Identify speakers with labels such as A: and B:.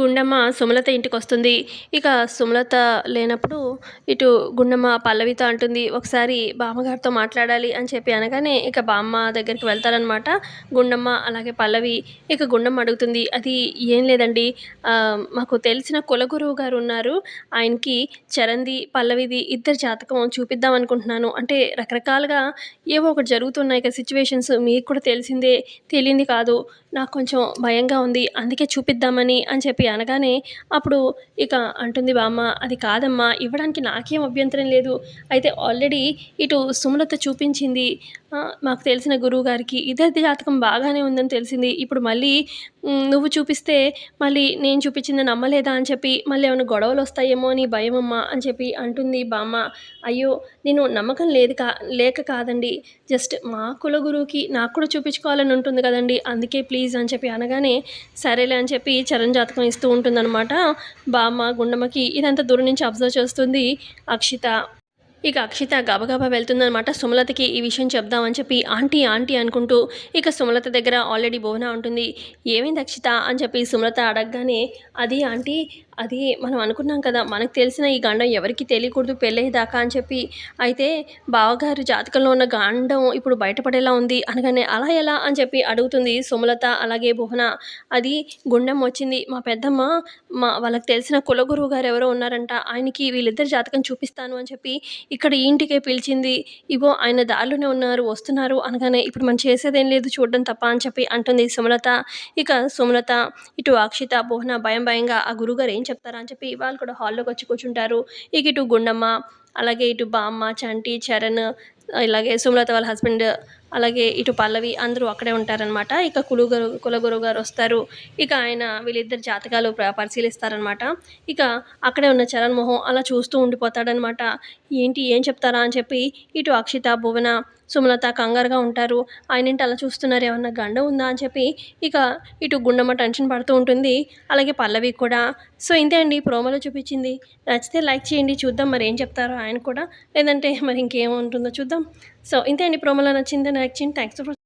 A: గుండమ్మ సుమలత ఇంటికి వస్తుంది ఇక సుమలత లేనప్పుడు ఇటు గుండమ్మ పల్లవితో అంటుంది ఒకసారి బామ్మగారితో మాట్లాడాలి అని చెప్పి అనగానే ఇక బామ్మ దగ్గరికి వెళ్తారనమాట గుండమ్మ అలాగే పల్లవి ఇక గుండమ్మ అడుగుతుంది అది ఏం లేదండి మాకు తెలిసిన కులగురువు గారు ఉన్నారు. ఆయనకి చరంది పల్లవిది ఇద్దరు జాతకం చూపిద్దాం అనుకుంటున్నాను. అంటే రకరకాలుగా ఏవో ఒకటి జరుగుతున్నాయి ఇక సిచ్యువేషన్స్ మీకు కూడా తెలిసిందే తెలియంది కాదు. నాకు కొంచెం భయంగా ఉంది అందుకే చూపిద్దామని అని చెప్పి చెప్పి అనగానే అప్పుడు ఇక అంటుంది బామ్మ అది కాదమ్మా ఇవ్వడానికి నాకేం అభ్యంతరం లేదు. అయితే ఆల్రెడీ ఇటు సుమలత చూపించింది. మాకు తెలిసిన గురువు గారికి ఇదే జాతకం బాగానే ఉందని తెలిసింది. ఇప్పుడు మళ్ళీ నువ్వు చూపిస్తే మళ్ళీ నేను చూపించింది నమ్మలేదా అని చెప్పి మళ్ళీ ఏమైనా గొడవలు వస్తాయేమో అని భయమమ్మా అని చెప్పి అంటుంది బామ్మ. అయ్యో నేను నమ్మకం లేదు కా లేక కాదండి. జస్ట్ మా కుల గురువుకి నాకు కూడా చూపించుకోవాలని ఉంటుంది కదండి. అందుకే ప్లీజ్ అని చెప్పి అనగానే సరేలే అని చెప్పి చరణ్ జాతకం ఇస్తూ ఉంటుందన్నమాట. బామ్మ గుండమ్మకి ఇదంతా దూరం నుంచి అబ్జర్వ్ చేస్తుంది అక్షిత. ఇక అక్షిత గబగబా వెళ్తుందనమాట సుమలతకి ఈ విషయం చెప్దామని చెప్పి ఆంటీ ఆంటీ అనుకుంటూ ఇక సుమలత దగ్గర ఆల్రెడీ భువన ఉంటుంది. ఏమైంది అక్షిత అని చెప్పి సుమలత అడగగానే అది ఆంటీ అది మనం అనుకున్నాం కదా మనకు తెలిసిన ఈ గండం ఎవరికి తెలియకూడదు పెళ్ళయ్యేదాకా అని చెప్పి. అయితే బావగారు జాతకంలో ఉన్న గాండం ఇప్పుడు బయటపడేలా ఉంది అనగానే అలా ఎలా అని చెప్పి అడుగుతుంది సుమలత అలాగే భువన అది గుండెం వచ్చింది. మా పెద్దమ్మ మా వాళ్ళకి తెలిసిన కులగురువు గారు ఎవరో ఉన్నారంట ఆయనకి వీళ్ళిద్దరి జాతకం చూపిస్తాను అని చెప్పి ఇక్కడ ఈ ఇంటికే పిలిచింది. ఇగో ఆయన దారిలోనే ఉన్నారు వస్తున్నారు అనగానే ఇప్పుడు మనం చేసేదేం లేదు చూడడం తప్ప అని చెప్పి అంటుంది సుమలత. ఇక సుమలత ఇటు అక్షిత భువన భయం భయంగా ఆ గురుగారు ఏం చెప్తారా అని చెప్పి వాళ్ళు కూడా హాల్లోకి వచ్చి కూర్చుంటారు. ఇక ఇటు గుండమ్మ అలాగే ఇటు బామ్మ చంటి చరణ్ ఇలాగే సుమలత వాళ్ళ హస్బెండ్ అలాగే ఇటు పల్లవి అందరూ అక్కడే ఉంటారనమాట ఇక కులుగురు కులగురువు గారు వస్తారు. ఇక ఆయన వీళ్ళిద్దరు జాతకాలు పరిశీలిస్తారనమాట ఇక అక్కడే ఉన్న చరణ్ మొహం అలా చూస్తూ ఉండిపోతాడనమాట ఏంటి ఏం చెప్తారా? అని చెప్పి ఇటు అక్షిత భువన సుమలత కంగారుగా ఉంటారు. ఆయన ఏంటి అలా చూస్తున్నారు? ఏమన్నా గండ ఉందా? అని చెప్పి ఇక ఇటు గుండమ్మ టెన్షన్ పడుతూ ఉంటుంది. అలాగే పల్లవి కూడా. సో ఇంతే అండి. ప్రోమోలో చూపించింది. నచ్చితే లైక్ చేయండి. చూద్దాం మరి ఏం చెప్తారో ఆయన కూడా. లేదంటే మరి ఇంకేం ఉంటుందో చూద్దాం. సో ఇంతే అండి. ప్రోమోలో నచ్చింది నచ్చింది థ్యాంక్స్ ఫర్